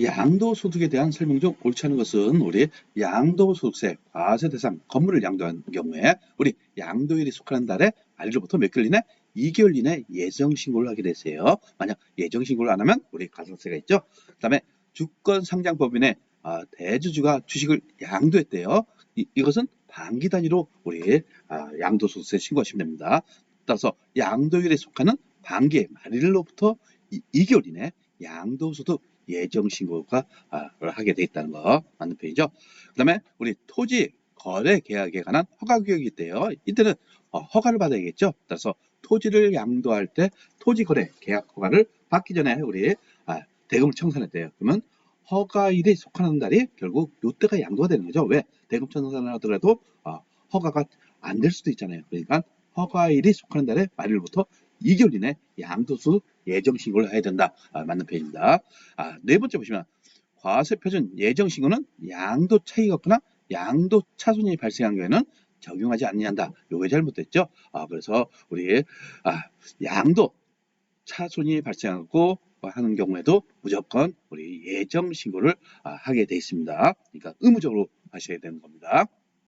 양도소득에 대한 설명 중 옳지 않은 것은 우리 양도소득세 과세 대상 건물을 양도한 경우에 우리 양도일이 속하는 달에 만일로부터 몇 개월 이내 2개월 이내 예정 신고를 하게 되세요. 만약 예정 신고를 안 하면 우리 가산세가 있죠. 그 다음에 주권 상장법인의 아, 대주주가 주식을 양도했대요. 이, 이것은 반기 단위로 우리 아, 양도소득세 신고하시면 됩니다. 따라서 양도일에 속하는 반기의 말일로부터 2개월 이내 양도소득 예정 신고가 아, 하게 돼 있다는 거 맞는 표현이죠. 그 다음에 우리 토지 거래 계약에 관한 허가 규약이 있대요. 이때는 어, 허가를 받아야겠죠. 따라서 토지를 양도할 때 토지 거래 계약 허가를 받기 전에 우리 아, 대금을 청산했대요. 그러면 허가일에 속하는 달이 결국 요때가 양도가 되는 거죠. 왜? 대금 청산을 하더라도 어, 허가가 안 될 수도 있잖아요. 그러니까 허가일이 속하는 달에 말일부터 2개월 이내 양도수 예정 신고를 해야 된다. 아, 맞는 표현입니다. 아, 네 번째 보시면 과세 표준 예정 신고는 양도 차이가 없거나 양도 차손이 발생한 경우에는 적용하지 않는다. 요게 잘못됐죠. 아, 그래서 우리 아, 양도 차손이 발생하고 하는 경우에도 무조건 우리 예정 신고를 아, 하게 돼 있습니다. 그러니까 의무적으로 하셔야 되는 겁니다.